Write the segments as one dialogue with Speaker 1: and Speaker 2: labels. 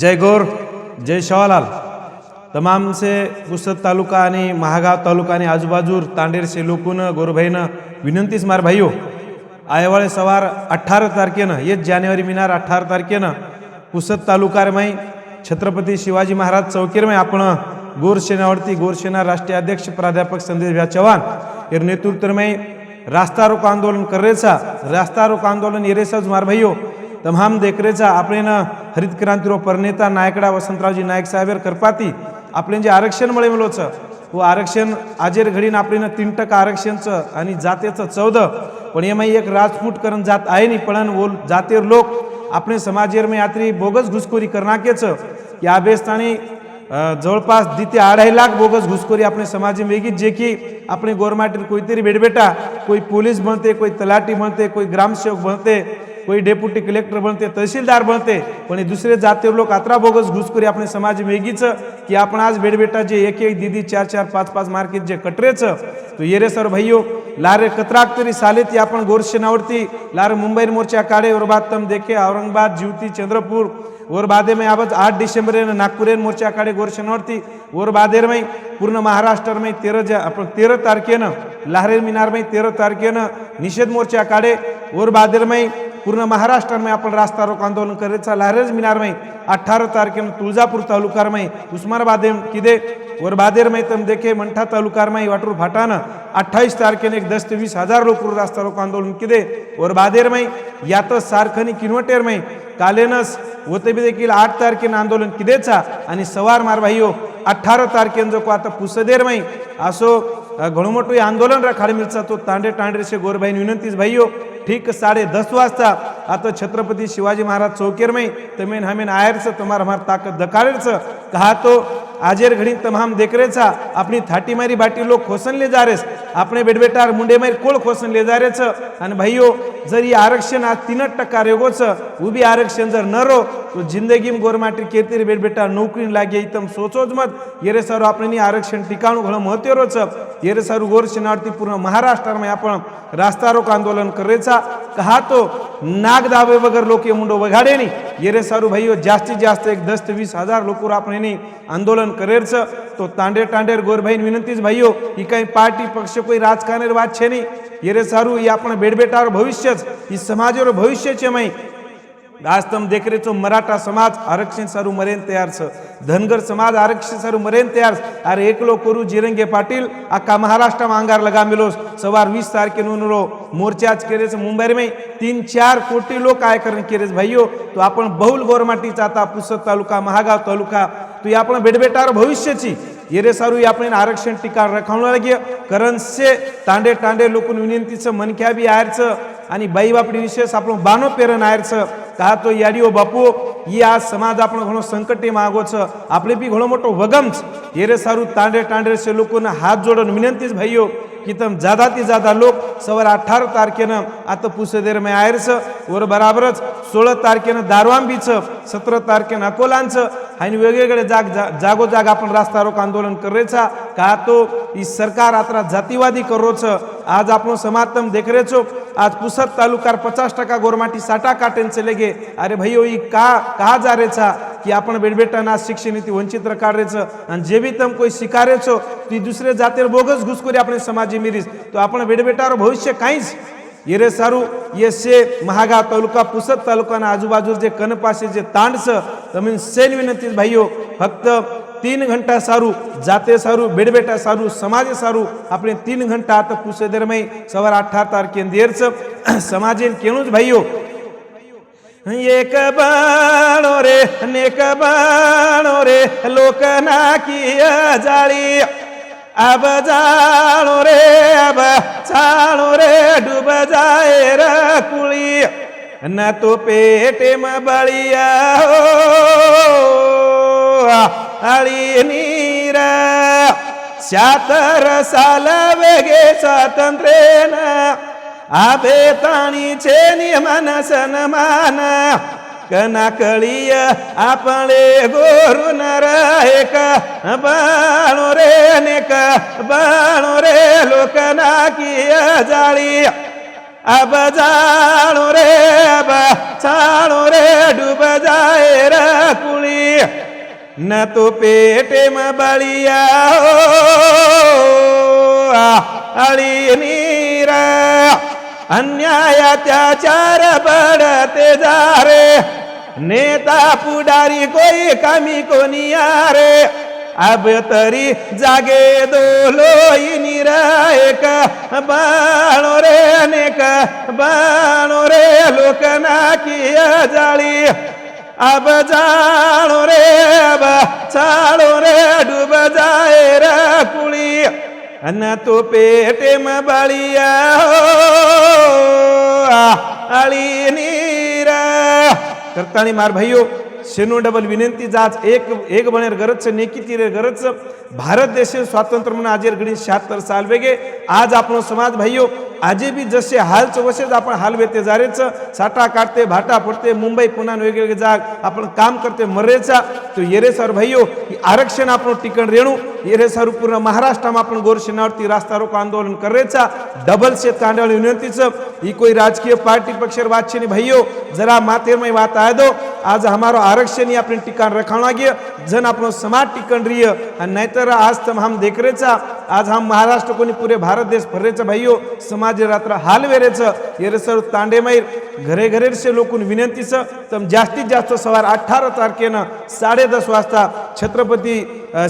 Speaker 1: जय गौर जय शवालाल तमामसे पुसद तालुका आणि महागाव तालुका आणि आजूबाजूर तांडेर लोकून गोरभाईनं विनंतीच मार भाईओ. आयवाळे सवार अठ्ठारह तारखेनं येत जानेवारी मिनार अठार तारखेनं पुसत तालुकारमय छत्रपती शिवाजी महाराज चौकीरमय आपण गोरसेनावरती गोरसेना राष्ट्रीय अध्यक्ष प्राध्यापक संदेश भ्या चव्हाण. एर नेतृत्वमय रास्ता रोको आंदोलन करेसा रास्ता रोको आंदोलन येरेसाच मार भाईओ. તમામ દેખરેચા આપણેના હરિત ક્રાંતિનો પરનેતા નાયકડા વસંતરાવજી नायक સાહેબે करपाती. આપણે जे આરક્ષણ મળેલો છે व आरक्षण आजेर घडीन आपल्याला तीन टक्का आरक्षणचं आणि जातेचं चौदं. पण एमाई एक राजपूत करून जात आहे नी पण वो जातेर लोक. आपले समाजेर में यात्री बोगस घुसखोरी करणाकेचं या बेस्तानी जवळपास दिते अढाई लाख बोगस घुसखोरी आपले समाजे वेगळीच जे की आपले गोरमाटीर कोयतरी भेटबेटा कोई पोलीस बनते कोई तलाटी बनते कोई ग्रामसेवक बनते कोई डेप्युटी कलेक्टर बनते तहसीलदार बनते पण दुसरे जातीवर लोक अतरा बोगस घुसखोरी आपण समाज वेगीचं की आपण आज बेडबेटाचे एक एक दिदी चार चार पाच पाच मार्केट जे कटरेचं. तो ये रे सर भाईयो लारे कत्राक तरी साले ती आपण गोरशेनावरती लारे मुंबई मोर्चा काढे तम देखे औरंगाबाद जीवती चंद्रपूर. और बादेमय आवाज आठ डिसेंबर नागपूर मोर्चा काढे गोरशेनावरती और बादेरमय पूर्ण महाराष्ट्रमय तेरा जा आपण तेरा तारखेनं लहारे मिनारमय तेरा तारखेनं निषेध मोर्चा काढे. और बादेरमय पूर्ण महाराष्ट्र में आपण रास्ता रोक आंदोलन करायचा लहरेज मिनार में अठारह तारखेनं तुळजापूर तालुकार में उस्मानाबाद किदे? और बादेर में तम देखे. मंठा तालुकार में वाटूर फाटानं अठ्ठावीस तारखेनं एक दस ते वीस हजार लोक रास्ता रोक आंदोलन किदे? और बादेर में यातच सारखनी किनवटेर में कालेनस होते बी देखील आठ तारखेनं आंदोलन किदेचा? आणि सवार मार भाईयो अठ्ठार तारखेनं जो को आता पुसदेर मै असो घणं आंदोलन राखाड मिळचा तो तांडे तांडेचे गोरबाईन विनंतीच भाईयो ठीक साढ़े दस वाजता। आता छत्रपति शिवाजी महाराज चौकेर में तमेन हमेन आयर से तुम्हार हमार ताकत दकारेर कहा तो आजेर घड़ी तमाम देखरे था अपनी थाटी मारी बाटी लोग खोसन ले जा रहे अपने बेट बेटार मुंडे मारी कोल खोसन ले जा रहे आणि भाईओ जर ही आरक्षण आज तीनच टक्का रेगोचं उभी आरक्षण जर न रो तो जिंदगी गोरमाटी केतरी बेट बेटा नोकरी लागे इतम सोचोच मत। येरे सर आपण आरक्षण टिकाणू घणं महत्त्व रोच येरे सारु गोर शिनार्थी पूर्ण महाराष्ट्र में आपण रास्ता रोक आंदोलन कर रेचा कहा तो नाग दावे वगर लोग मुंडो वगाडे नी येरे सारु भाइयों जास्ती जास्ते एक दस वीस हजार लोग पूरा आपने नी आंदोलन कर रेचा तो तांडे तांडे गोर भाई विनंतीज भाइयों ये पार्टी पक्ष कोई राजकारण बात छे नहीं येरे सारु ये आपने बेड बेटा और समाज और भविष्य चे मई. आज તમ દેખરે છો મરાઠા સમાજ આરક્ષણ સારું મરેન તૈયાર છે ધનગર સમાજ આરક્ષણ સારું મરેન તૈયાર છે અરે એકલો કોરું જીરંગે પાટીલ આખા મહારાષ્ટ્રમાં અંગાર લગામેલો સવાર વીસ તારીખે નો મોરચા જ કરે છે મુંબઈમાં तीन चार कोटी लोक काय करण केरेच भाईयो तो आपण बहुल गोरमाटीचा आता पुसद तालुका महागाव तालुका तो या आपण बेडबेटार भविष्याची येरे सारू आपण आरक्षण टीका रखावणं लागे कारण से तांडे तांडे लोकून विनंतीचं मनक्या बी आयरचं आणि बाई बापडी विशेष आपण बानो पेरण आयरचं का तो याडिओ बापू ही आज समाज आपण घणो संकटे मागोच. आपले बी घणो मोठो वगमच. येरे सारू तांडे तांडे तांडेचे लोकून हात जोडून विनंतीच भाईयो की तम ज्यादा ती ज्यादा लोक सवार अठ्ठार तारखेनं आता पुसदेर में आयरचं. वर बराबरच सोळा तारखेनं दारवांबीचं सतरा तारखेनं अकोलांचं. आणि वेगवेगळे जाग जा- जागोजाग आपण रास्ता रोक आंदोलन करायचा का तो ही सरकार आता आज आपण समातम તમે आज છો तालुका પુસદ पचास टका गोरमाटी ગોરમાટી સાટા કાટેન ચલે अरे અરે ભાઈઓ का કા जा रे छा की आपण शिक्षण शिक्षणीती वंचित रकाडायचं आणि जे बी तम कोई शिकारायचो ती दुसरे जाते बोगस घुसखोरी आपण समाजी मिरीस। तो आपण बेडबेटावर भविष्य काहीच। येरे सारू ये से महागा तालुका पुसद तालुकाना आजूबाजू जे कनपाशे जे तांडचं तमीन सेन विनंतीच भाईयो फक्त तीन घंटा सारू जाते सारू बेडबेटा सारू समाजे सारू આપણે तीन घंटा आता पुसेदरमय सवार अठरा तारखेन देरचं समाजेन केणूच भाईयो एक बाणो रे अनेक बाणो रे लोक नाकी जाळी अब जाणो रे अब चाणो रे डूब जाए र कुळी न तो पेटे म बळिया हो आळी नीर. शातर साल वेगे स्वातंत्र्यन. आबे ताणीचे नियमन सन्मान. कनाकळीय आपले गोरु नर एक बाणो रे नेक बाणो रे लोक नाकीय जाळी. अब जाणो रे अब छाणो रे डुब जाय रे. न तो पेटे म बळिया हो, अळी नीर. अन्याय अत्याचार बढते जा रे नेता पुढारी कोई कमी कोणी रे अब तरी जागे दोलो निरायक बाणो रे अनेक बाणो रे लोक नाकी जाळी अब जाणो रे अब चाळो रे डूब जाए रे कुळी अन तो पेटे म बळिया हो, आळी नीर। करताणी मार भाईयो शेनो डबल विनंती जाच एक एक बनेर गरज छे नेकी तीरे गरज भारत देश स्वातंत्र्य म्हणून आजेर घडी शहात्तर साल वेगे। आज आपण समाज भाईयो आजी बी जसे हाल वसेच आपण हाल वेते जारेच साठा काढते भाटा फुटते मुंबई पुन्हा वेगवेगळे जाग आपण काम करते मर्रेचा तो येरे सर भाईयो ही आरक्षण आपण टिकण रेणू येरे सर पूर्ण महाराष्ट्राમાં आपण गोरशेनावरती रास्ता रोको आंदोलन करायचा डबल शेत कांडाळ विनंतीचं. ही कोई राजकीय पार्टी पक्षर बात छे नहीं भाइयों जरा मातेर में बात आए दो आज हमारो आरक्षण ही अपने टिकाण रखाना गिय जन अपनो समाज टिकण रही आणि नाहीतर आज तम हम देख रेचा. आज हा महाराष्ट्र कोणी पुरे भारत देश फरेचं भाईयो समाज रात्र हाल वेरेचं येरेसर सर घरे घरेरसे लोकून विनंतीचं. तर जास्तीत जास्त सवार अठरा तारखेनं साडे दस वाजता छत्रपती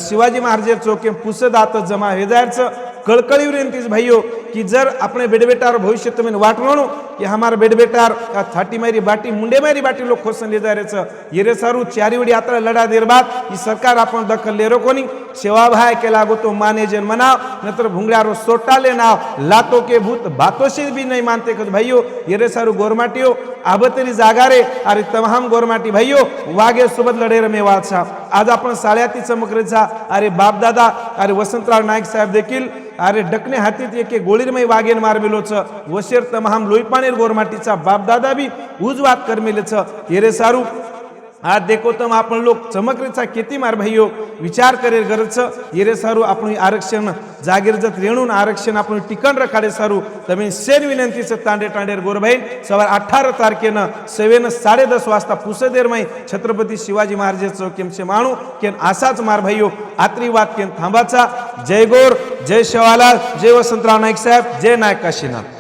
Speaker 1: शिवाजी महाराज चौके पुसदात जमा हे जायचं. कळकळी विनंतीच भाइयो की जर अपने बेडबेटार भविष्य तुम्हें वाट म्हणू कि हमार बेडबेटार का थाटी मारी बाटी मुंडे मारी बाटी लोक खोसन ले जायचं येरे सारू चारी वडी यात्रा लढा देर बाद ही सरकार आपण दखल लेरो कोणी सेवाभाय के लागो तो माने जन मनाव नंतर भुंगळ्यारो सोटाले नाव लातो के भूत बातोशी भी नहीं मानते कच भाइयो येरे सारू गोरमाटियो आबतरी जागा रे अरे तमाम गोरमाटी भाइयो वागे सोबत लढे रमे वाचा आज आपण साळ्याती चमकरेचा अरे बापदादा अरे वसंतराव नाईक साहेब देखील अरे डकणे हातीत एके एक गोळीरमय वागेन मारमेलोच वशेर तमहाम लोईपाणेर गोरमाटीचा बापदादा बी उजवात करमेलेच. हेरे सारू हा देखो तम आपण लोक चमकरेचा किती मार भाइयो विचार करेल गरज. येरे सारू आपण आरक्षण जागीर जत रेणून आरक्षण आपण टिकन रखाडे सारू. तमी सेन विनंतीचं तांडे तांडेर गोरबाईन सवार अठरा तारखेनं सेवेनं साडेदस वाजता वाजता पुसदेरमाई छत्रपती शिवाजी महाराज चौकीमचे माणू. केन असाच मार भाइयो आत्रीवाद केन थांबाचा. जय गोर जय शेवालाल जय वसंतराव नाईक साहेब जय नायक काशीनाथ.